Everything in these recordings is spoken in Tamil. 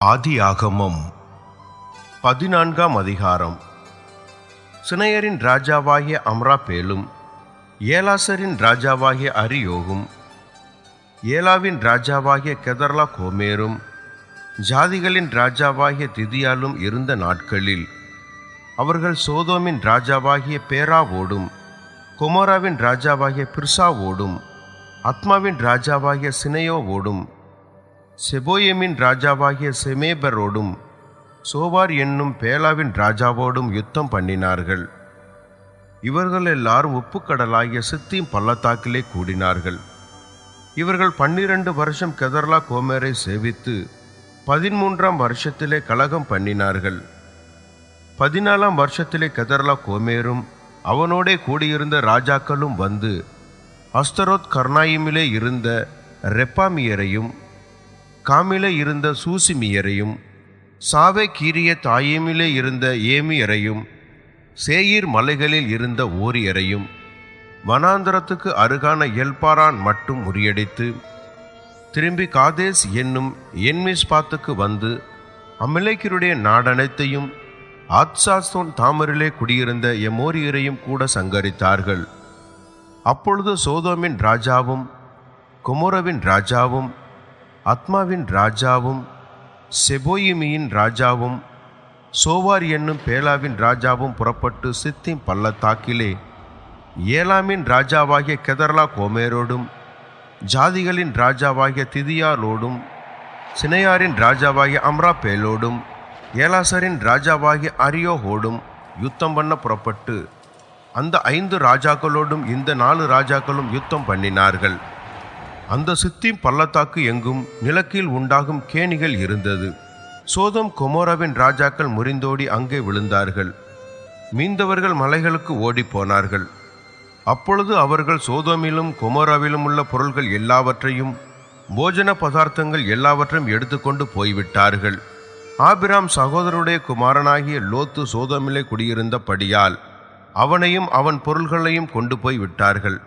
ஆதியாகமம். பதினான்காம் அதிகாரம். சினையரின் ராஜாவாகிய அம்ராபேலும் ஏலாசரின் ராஜாவாகிய அரியோகும் ஏலாவின் ராஜாவாகிய கெதர்லா கோமேரும் ஜாதிகளின் ராஜாவாகிய திதியாலும் இருந்த நாட்களில் அவர்கள் சோதோமின் ராஜாவாகிய பேராவோடும் கொமோராவின் ராஜாவாகிய பிர்சாவோடும் அத்மாவின் ராஜாவாகிய சினையோவோடும் செபோயமின் ராஜாவாகிய செமேபரோடும் சோவார் என்னும் பேலாவின் ராஜாவோடும் யுத்தம் பண்ணினார்கள். இவர்கள் எல்லாரும் உப்புக்கடலாகிய சித்தியும் பள்ளத்தாக்கிலே கூடினார்கள். இவர்கள் பன்னிரண்டு வருஷம் கெதர்லா கோமேரை சேவித்து பதிமூன்றாம் வருஷத்திலே கலகம் பண்ணினார்கள். பதினாலாம் வருஷத்திலே கெதர்லா கோமேரும் அவனோடே கூடியிருந்த ராஜாக்களும் வந்து அஸ்தரோத் கர்ணாயிமிலே இருந்த ரெப்பாமியரையும் காமிலே இருந்த சூசிமியரையும் சாவே கீரிய தாயிமிலே இருந்த ஏமியரையும் சேயீர் மலைகளில் இருந்த ஓரியரையும் வனாந்தரத்துக்கு அருகான எல்பாரான் மட்டும் முறியடித்து திரும்பி காதேஸ் என்னும் என்மிஸ்பாத்துக்கு வந்து அமலேக்கருடைய நாடனைத்தையும் ஆத்சாஸ்தோன் தாமரிலே குடியிருந்த எமோரியரையும் கூட சங்கரித்தார்கள். அப்பொழுது சோதோமின் ராஜாவும் குமோரவின் ராஜாவும் அத்மாவின் ராஜாவும் செபோயிமியின் ராஜாவும் சோவார் என்னும் பேலாவின் ராஜாவும் புறப்பட்டு சித்திம் பள்ளத்தாக்கிலே ஏலாமின் ராஜாவாகிய கெதர்லா கோமேரோடும் ஜாதிகளின் ராஜாவாகிய திதியாலோடும் சினையாரின் ராஜாவாகிய அம்ராபேலோடும் ஏலாசரின் ராஜாவாகிய அரியோஹோடும் யுத்தம் பண்ண புறப்பட்டு அந்த ஐந்து ராஜாக்களோடும் இந்த நாலு ராஜாக்களும் யுத்தம் பண்ணினார்கள். அந்த சித்தீம் பள்ளத்தாக்கு எங்கும் நிலக்கீழ் உண்டாகும் கேணிகள் இருந்தது. சோதம் கொமோராவின் ராஜாக்கள் முறிந்தோடி அங்கே விழுந்தார்கள். மீந்தவர்கள் மலைகளுக்கு ஓடிப் போனார்கள். அப்பொழுது அவர்கள் சோதோமிலும் கொமோராவிலும் உள்ள பொருள்கள் எல்லாவற்றையும் போஜன பதார்த்தங்கள் எல்லாவற்றையும் எடுத்துக்கொண்டு போய்விட்டார்கள். ஆபிராம் சகோதரருடைய குமாரனாகிய லோத்து சோதோமிலே குடியிருந்தபடியால் அவனையும் அவன் பொருள்களையும் கொண்டு போய் விட்டார்கள்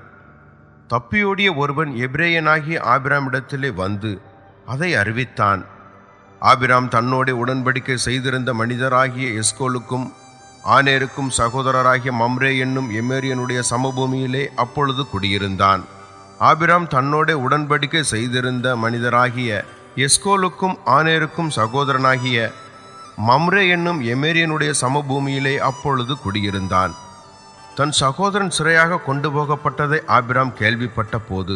தப்பியோடிய ஒருவன் எபிரேயனாகிய ஆபிராமிடத்திலே வந்து அதை அறிவித்தான். ஆபிராம் தன்னோடே உடன்படிக்கை செய்திருந்த மனிதராகிய எஸ்கோலுக்கும் ஆனேருக்கும் சகோதரராகிய மம்ரே என்னும் எமேரியனுடைய சமபூமியிலே அப்பொழுது குடியிருந்தான். ஆபிராம் தன்னோடே உடன்படிக்கை செய்திருந்த மனிதராகிய எஸ்கோலுக்கும் ஆனேருக்கும் சகோதரனாகிய மம்ரே என்னும் எமேரியனுடைய சமபூமியிலே அப்பொழுது குடியிருந்தான். தன் சகோதரன் சிறையாக கொண்டு போகப்பட்டதை ஆபிராம் கேள்விப்பட்ட போது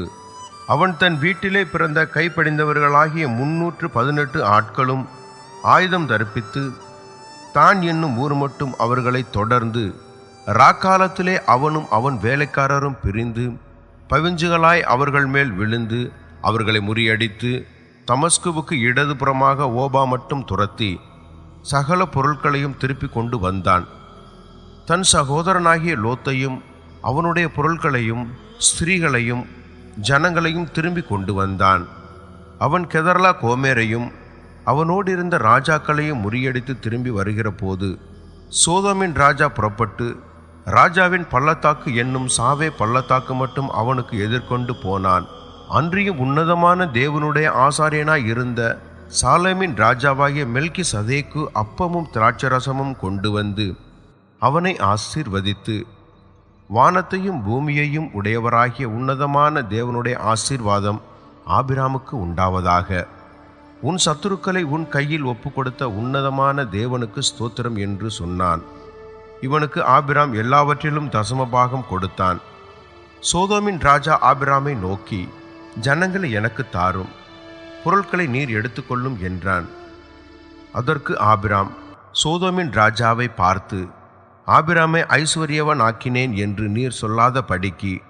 அவன் தன் வீட்டிலே பிறந்த கைப்படிந்தவர்களாகிய முன்னூற்று பதினெட்டு ஆட்களும் ஆயுதம் தரிப்பித்து தான் என்னும் ஊர் மட்டும் அவர்களை தொடர்ந்து ராக்காலத்திலே அவனும் அவன் வேலைக்காரரும் பிரிந்து பவிஞ்சுகளாய் அவர்கள் மேல் விழுந்து அவர்களை முறியடித்து தமஸ்குவுக்கு இடதுபுறமாக ஓபா மட்டும் துரத்தி சகல பொருட்களையும் திருப்பி கொண்டு வந்தான். தன் சகோதரனாகிய லோத்தையும் அவனுடைய பொருட்களையும் ஸ்திரீகளையும் ஜனங்களையும் திரும்பி கொண்டு வந்தான். அவன் கெதர்லா கோமேரையும் அவனோடு இருந்த ராஜாக்களையும் முறியடித்து திரும்பி வருகிற போது சோதமின் ராஜா புறப்பட்டு ராஜாவின் பள்ளத்தாக்கு என்னும் சாவே பள்ளத்தாக்கு மட்டும் அவனுக்கு எதிர்கொண்டு போனான். அன்றியும் உன்னதமான தேவனுடைய ஆசாரியனாய் இருந்த சாலமின் ராஜாவாகிய மெல்கி சதேக்கு அப்பமும் திராட்சரசமும் கொண்டு வந்து அவனை ஆசீர்வதித்து. வானத்தையும் பூமியையும் உடையவராகிய உன்னதமான தேவனுடைய ஆசீர்வாதம் ஆபிராமுக்கு உண்டாவதாக. உன் சத்துருக்களை உன் கையில் ஒப்பு கொடுத்த உன்னதமான தேவனுக்கு ஸ்தோத்திரம் என்று சொன்னான். இவனுக்கு ஆபிராம் எல்லாவற்றிலும் தசமபாகம் கொடுத்தான். சோதோமின் ராஜா ஆபிராமை நோக்கி ஜனங்களை எனக்கு தாரும் பொருட்களை நீர் எடுத்துக்கொள்ளும் என்றான். அதற்கு ஆபிராம் சோதோமின் ராஜாவை பார்த்து ஆபிராமை ஐஸ்வர்யவன் ஆக்கினேன் என்று நீர் சொல்லாத படிக்கு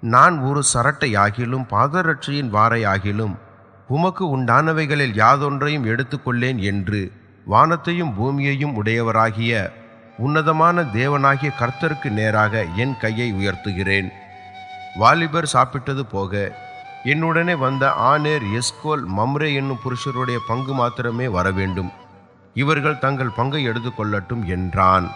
நான் ஒரு சரட்டையாகிலும் பாதரட்சியின் வாரையாகிலும் உமக்கு உண்டானவைகளில் யாதொன்றையும் எடுத்துக்கொள்ளேன் என்று வானத்தையும் பூமியையும் உடையவராகிய உன்னதமான தேவனாகிய கர்த்தருக்கு நேராக என் கையை உயர்த்துகிறேன். வாலிபர் சாப்பிட்டது போக என்னுடனே வந்த ஆனேர் எஸ்கோல் மம்ரே என்னும் புருஷருடைய பங்கு மாத்திரமே வர வேண்டும் இவர்கள் தங்கள் பங்கை எடுத்துக்கொள்ளட்டும் என்றான்.